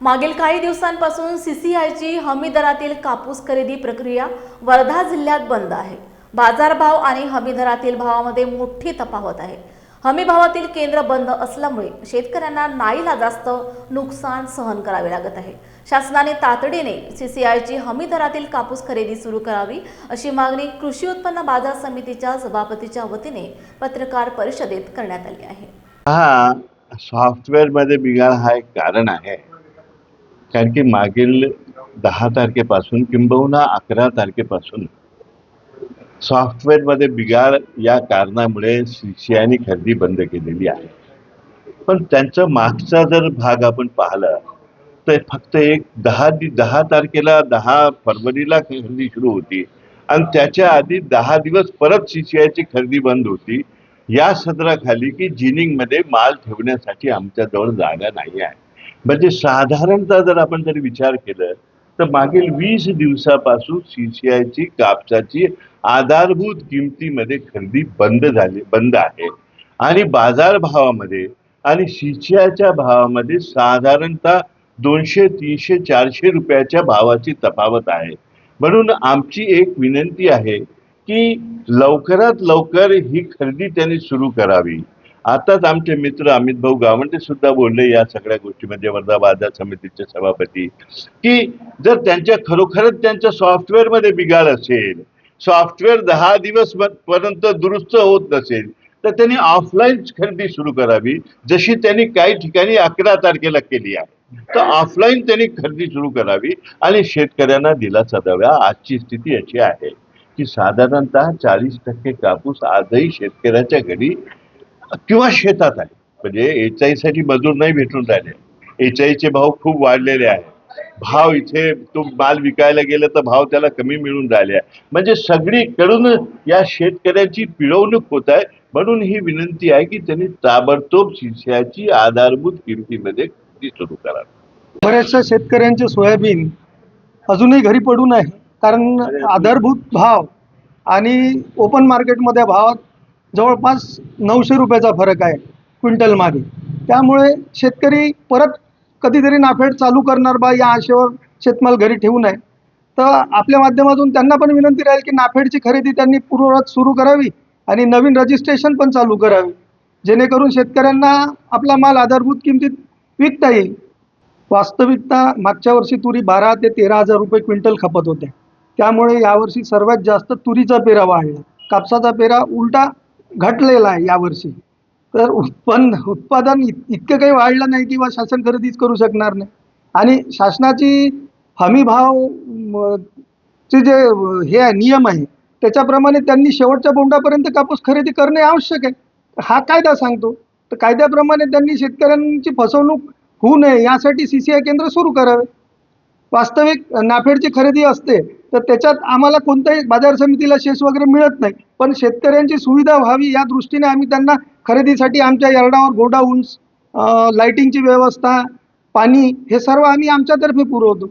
मागील काही दिवसांपासून सीसीआयची हमी दरातील कापूस खरेदी प्रक्रिया वर्धा जिल्ह्यात बंद आहे. बाजारभाव आणि हमी दरातील भावामध्ये मोठी तफावत आहे. हमी भावातील केंद्र बंद असल्यामुळे शेतकऱ्यांना नाईला जास्त नुकसान सहन करावे लागत आहे. शासनाने तातडीने सीसीआयची हमी दरातील कापूस खरेदी सुरू करावी अशी मागणी कृषी उत्पन्न बाजार समितीच्या सभापतीच्या वतीने पत्रकार परिषदेत करण्यात आली आहे. हा सॉफ्टवेअरमध्ये बिघाड हा एक कारण आहे. कारण की मागील दहा तारखेपासून किंबहुना अकरा तारखेपासून सॉफ्टवेअरमध्ये बिघाड या कारणामुळे सीसीआयने खरेदी बंद केलेली आहे. पण त्यांचं मागचा जर भाग आपण पाहिला तर फक्त एक दहा दि दहा तारखेला दहा फरवरीला खरेदी सुरू होती आणि त्याच्या आधी दहा दिवस परत सी सी आयची खरेदी बंद होती. या सदराखाली की जिनिंगमध्ये माल ठेवण्यासाठी आमच्याजवळ जागा नाही आहे. म्हणजे साधारणतः जर आपण जर विचार केलं तर मागील वीस दिवसापासून सीसीआयची कापसाची आधारभूत किमतीमध्ये खरेदी बंद झाली बंद आहे. आणि बाजारभावामध्ये आणि सीसीआयच्या भावामध्ये साधारणतः दोनशे तीनशे चारशे रुपयाच्या भावाची तफावत आहे. म्हणून आमची एक विनंती आहे की लवकरात लवकर ही खरेदी त्यांनी सुरू करावी. आताच आमचे मित्र अमित भाऊ गावंडे सुद्धा बोलले या सगळ्या गोष्टीमध्ये वर्धा बाजार समितीचे सभापती की जर त्यांच्या खरोखरच त्यांच्या सॉफ्टवेअरमध्ये बिघाड असेल सॉफ्टवेअर दहा दिवस पर्यंत दुरुस्त होत नसेल तर त्यांनी ऑफलाईन खरेदी सुरू करावी जशी त्यांनी काही ठिकाणी अकरा तारखेला केली आहे. तर ऑफलाईन त्यांनी खरेदी सुरू करावी आणि शेतकऱ्यांना दिलासा द्यावा आजची स्थिती अशी आहे की साधारणतः चाळीस टक्के कापूस आजही शेतकऱ्याच्या घरी किंवा शेतात आहे. म्हणजे एचआयसाठी मजूर नाही भेटून राहिले. एचआयचे भाव खूप वाढलेले आहे. भाव इथे तो माल विकायला गेला तर भाव त्याला कमी मिळून राहिले आहे. म्हणजे सगळीकडून या शेतकऱ्याची पिळवणूक होत आहे. म्हणून ही विनंती आहे की त्यांनी ताबडतोब शिष्याची आधारभूत किमतीमध्ये खरेदी सुरू करावी बऱ्याचशा शेतकऱ्यांचे सोयाबीन अजूनही घरी पडून आहे कारण आधारभूत भाव आणि ओपन मार्केटमध्ये भावात जवळपास नऊशे रुपयाचा फरक आहे क्विंटल मागे. त्यामुळे शेतकरी परत कधीतरी नाफेड चालू करणार बा या आशेवर शेतमाल घरी ठेवू नये. तर आपल्या माध्यमातून त्यांना पण विनंती राहील की नाफेडची खरेदी त्यांनी पूर्ववत सुरू करावी आणि नवीन रजिस्ट्रेशन पण चालू करावी. जेणेकरून शेतकऱ्यांना आपला माल आधारभूत किमतीत विकता येईल. वास्तविकता मागच्या वर्षी तुरी बारा ते तेरा हजार रुपये क्विंटल खपत होते. त्यामुळे यावर्षी सर्वात जास्त तुरीचा पेरा वाढला कापसाचा पेरा उलटा घटलेला आहे यावर्षी. तर उत्पन्न उत्पादन इत- इतकं काही वाढलं नाही किंवा शासन खरेदीच करू शकणार नाही. आणि शासनाची हमी भाव चे जे हे आहे नियम आहे त्याच्याप्रमाणे त्यांनी शेवटच्या बोंडापर्यंत कापूस खरेदी करणे आवश्यक आहे. हा कायदा सांगतो. तर कायद्याप्रमाणे त्यांनी शेतकऱ्यांची फसवणूक होऊ नये यासाठी सी सी आय केंद्र सुरू करावे. वास्तविक नाफेडची खरेदी असते तर त्याच्यात आम्हाला कोणत्याही बाजार समितीला शेस वगैरे मिळत नाही. पण शेतकऱ्यांची सुविधा व्हावी या दृष्टीने आम्ही त्यांना खरेदीसाठी आमच्या यार्डावर गोडाऊन्स लाईटिंगची व्यवस्था पाणी हे सर्व आम्ही आमच्यातर्फे पुरवतो.